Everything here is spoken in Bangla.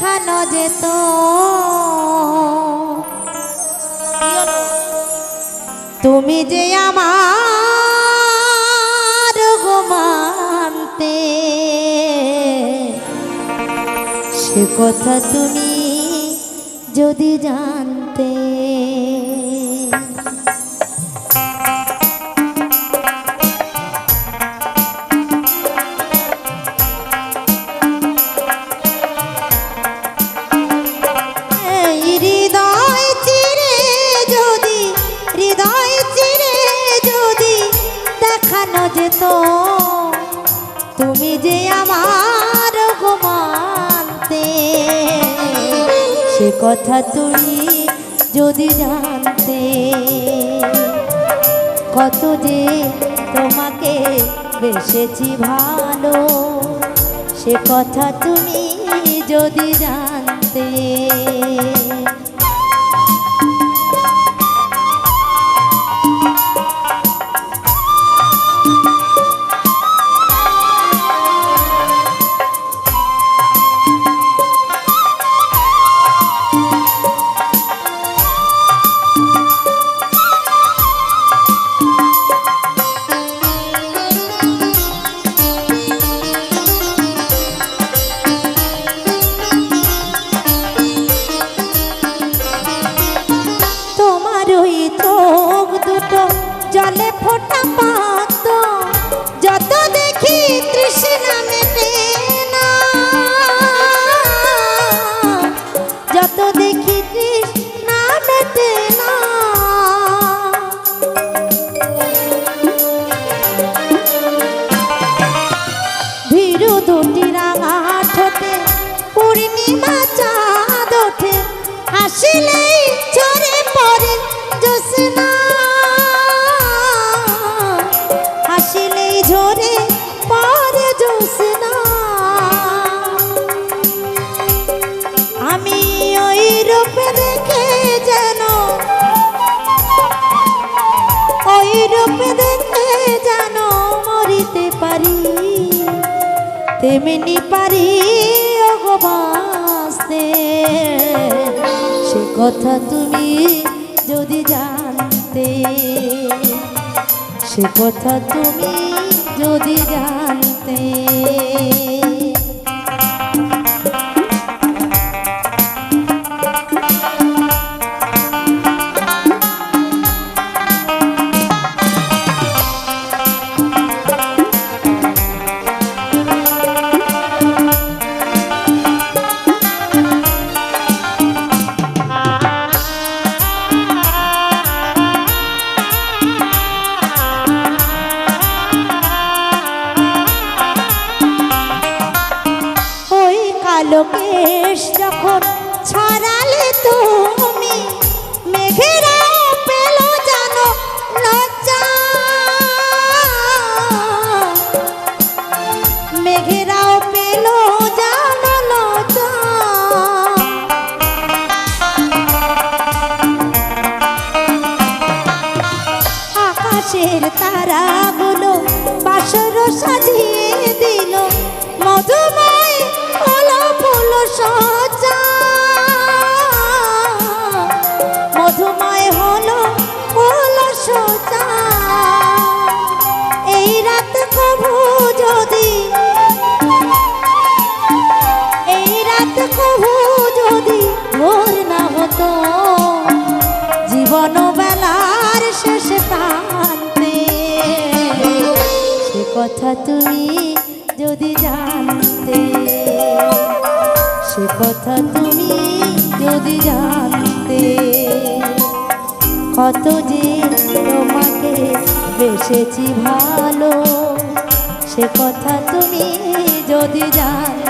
দেখানো যেত। তুমি যে আমার ঘুমানতে সে কথা তুমি যদি জানতে। যেত তুমি যে আমার ঘুমানতে সে কথা তুমি যদি জানতে, কত যে তোমাকে বেসেছি ভালো, সে কথা তুমি যদি জানতে। তেমনি পারি অগবাসতে সে কথা তুমি যদি জানতে সে কথা তুমি কালো কেশ যখন জীবন বেলার শেষ প্রান্তে। সে কথা তুমি যদি জানতে, সে কথা তুমি যদি জানতে, কত যে তোমাকে বেসেছি ভালো, সে কথা তুমি যদি জানতে